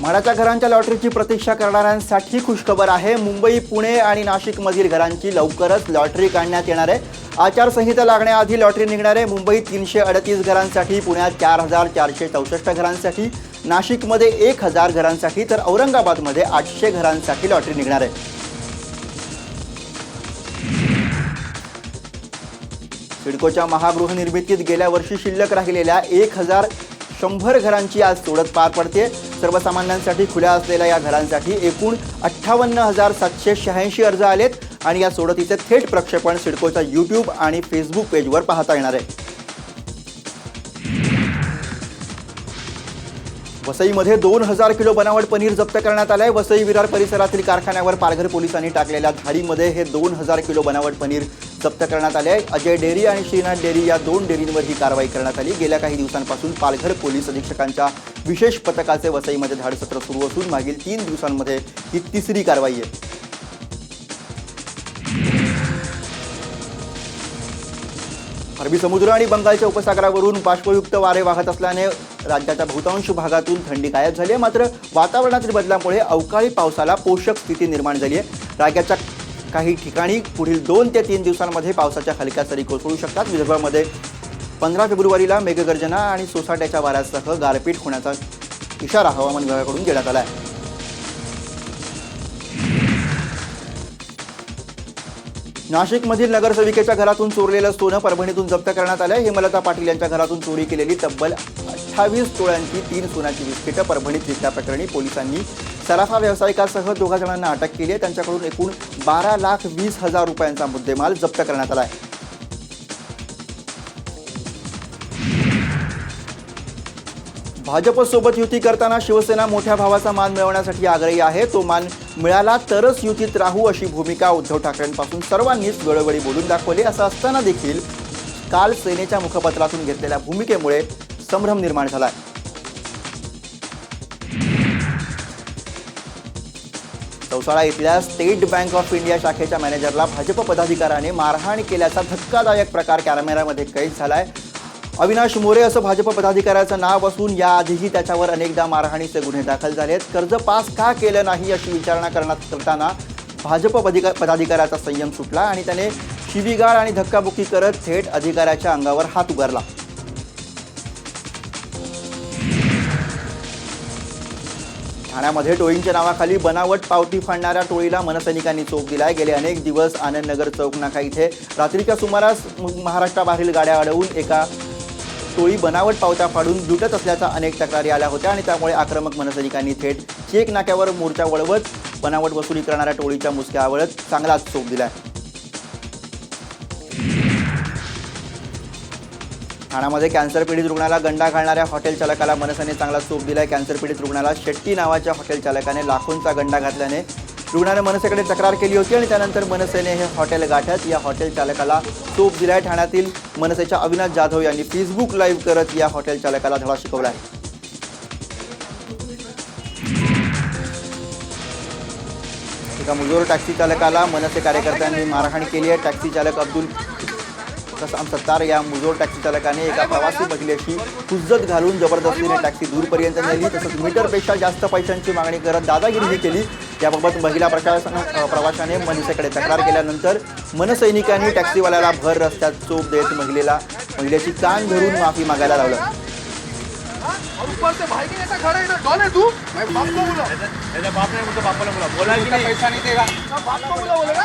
म्हाडाच्या घरांच्या लॉटरीची प्रतीक्षा करणाऱ्यांसाठी खुशखबर आहे. मुंबई पुणे आणि नाशिकमधील घरांची लवकरच लॉटरी काढण्यात येणार आहे. आचारसंहिता लागण्याआधी लॉटरी निघणार आहे. मुंबईत तीनशे अडतीस घरांसाठी पुण्यात चार हजार चारशे चौसष्ट घरांसाठी नाशिकमध्ये एक हजार घरांसाठी तर औरंगाबादमध्ये आठशे घरांसाठी लॉटरी निघणार आहे. सिडकोच्या महागृहनिर्मितीत गेल्या वर्षी शिल्लक राहिलेल्या एक हजार शंभर घरांची आज सोडत पार पडते सर्वसामान्यांसाठी खुल्या असलेल्या या घरांसाठी एकूण अठ्ठावन्न हजार सातशे शहाऐंशी अर्ज आलेत आणि या सोडतीचे थेट प्रक्षेपण सिडकोच्या यूट्यूब आणि फेसबुक पेजवर पाहता येणार आहे. वसईमध्ये दोन हजार किलो बनावट पनीर जप्त करण्यात आलंय. वसई विरार परिसरातील कारखान्यावर पालघर पोलिसांनी टाकलेल्या धाडीमध्ये हे दोन हजार किलो बनावट पनीर जप्त करण्यात आले आहे अजय डेअरी आणि श्रीनाथ डेअरी या दोन डेअरींवर ही कारवाई करण्यात आली. गेल्या काही दिवसांपासून पालघर पोलीस अधीक्षकांच्या विशेष पथकाचे वसईमध्ये धाडसत्र सुरू असून मागील तीन दिवसांमध्ये ही तिसरी कारवाई आहे. अरबी समुद्र आणि बंगालच्या उपसागरावरून बाष्पयुक्त वारे वाहत असल्याने राज्याच्या बहुतांश भागातून थंडी गायब झाली आहे. मात्र वातावरणातील बदलामुळे अवकाळी पावसाला पोषक स्थिती निर्माण झाली आहे. राज्याच्या काही ठिकाणी पुढील दोन ते तीन दिवसांमध्ये पावसाच्या हलक्या सरी कोसळू शकतात. विदर्भामध्ये पंधरा फेब्रुवारीला मेघगर्जना आणि सोसाट्याच्या वाऱ्यासह गारपीट होण्याचा इशारा हवामान विभागाकडून देण्यात आला आहे. नाशिकमधील नगरसेविकेच्या घरातून चोरलेलं सोनं परभणीतून जप्त करण्यात आलं हेमलता पाटील यांच्या घरातून चोरी केलेली तब्बल अठ्ठावीस तोळ्यांची तीन सोन्याची बिस्किटं परभणीत विकल्याप्रकरणी पोलिसांनी सराफा व्यावसायिकासह दोघा जणांना अटक केली आहे. त्यांच्याकडून एकूण बारा लाख वीस हजार रुपयांचा मुद्देमाल जप्त करण्यात आला आहे. भाजपसोबत युती करताना शिवसेना मोठ्या भावाचा मान मिळवण्यासाठी आग्रही आहे. तो मान मिळाला तरच युतीत राहू अशी भूमिका उद्धव ठाकरेंपासून सर्वांनीच वेळोवेळी बोलून दाखवली. असं असताना देखील काल सेनेच्या मुखपत्रातून घेतलेल्या भूमिकेमुळे संभ्रम निर्माण झाला आहे. चौसाळा इथल्या स्टेट बँक ऑफ इंडिया शाखेच्या मॅनेजरला भाजप पदाधिकाऱ्याने मारहाण केल्याचा धक्कादायक प्रकार कॅमेऱ्यामध्ये कैद झालाय. अविनाश मोरे असं भाजप पदाधिकाऱ्याचं नाव असून याआधीही त्याच्यावर अनेकदा मारहाणीचे गुन्हे दाखल झाले आहेत कर्ज पास का केलं नाही अशी विचारणा करण्यात करताना भाजप पदिका पदाधिकाऱ्याचा संयम सुटला आणि त्याने शिवीगाळ आणि धक्काबुक्की करत थेट अधिकाऱ्याच्या अंगावर हात उगारला ठाण्यामध्ये टोळींच्या नावाखाली बनावट पावती फाडणाऱ्या टोळीला मनसैनिकांनी चोप दिलाय. गेले अनेक दिवस आनंदनगर चौक नाका इथे. रात्रीच्या सुमारास महाराष्ट्राबाहेरील गाड्या अडवून एका टोळी बनावट पावत्या फाडून लुटत असल्याच्या अनेक तक्रारी आल्या होत्या आणि त्यामुळे आक्रमक मनसैनिकांनी थेट चेक नाक्यावर मोर्चा वळवत बनावट वसुली करणाऱ्या टोळीच्या मुसक्या आवळत चांगलाच चोप दिलाय. ठाण्यामध्ये कॅन्सर पीडित रुग्णाला गंडा घालणाऱ्या हॉटेल चालकाला मनसेने चांगला चोप दिलाय. कॅन्सर पीडित रुग्णाला शेट्टी नावाच्या हॉटेल चालकाने लाखोंचा गंडा घातल्याने रुग्णाने मनसेकडे तक्रार केली होती आणि त्यानंतर मनसेने हे हॉटेल गाठत या हॉटेल चालकाला चोप दिलाय. ठाण्यातील मनसेच्या अविनाश जाधव यांनी फेसबुक लाईव्ह करत या हॉटेल चालकाला धडा आहे एका मुजोर टॅक्सी चालकाला मनसे कार्यकर्त्यांनी मारहाण केली आहे. टॅक्सी चालक अब्दुल कसाम सत्तार या मुजोर टॅक्सी चालकाने एका प्रवासी महिलेशी हुज्जत घालून जबरदस्तीने टॅक्सी दूरपर्यंत नेली. तसंच मीटरपेक्षा जास्त पैशांची मागणी करत दादागिरीही केली. याबाबत महिला प्रशासन प्रवाशाने मनसेकडे तक्रार केल्यानंतर मनसैनिकांनी टॅक्सीवाल्याला भर रस्त्यात चोप देत महिलेला महिलेची कान धरून माफी मागायला लावलं. और ऊपर से भाई के जैसा खड़ा है ना? कौन है तू? मैं बाप को बोला त्याच्या बाप नाही म्हणतो बापाला बोला. बोला की नाही पैसा नहीं. देगा बाप को बोला बोलेगा?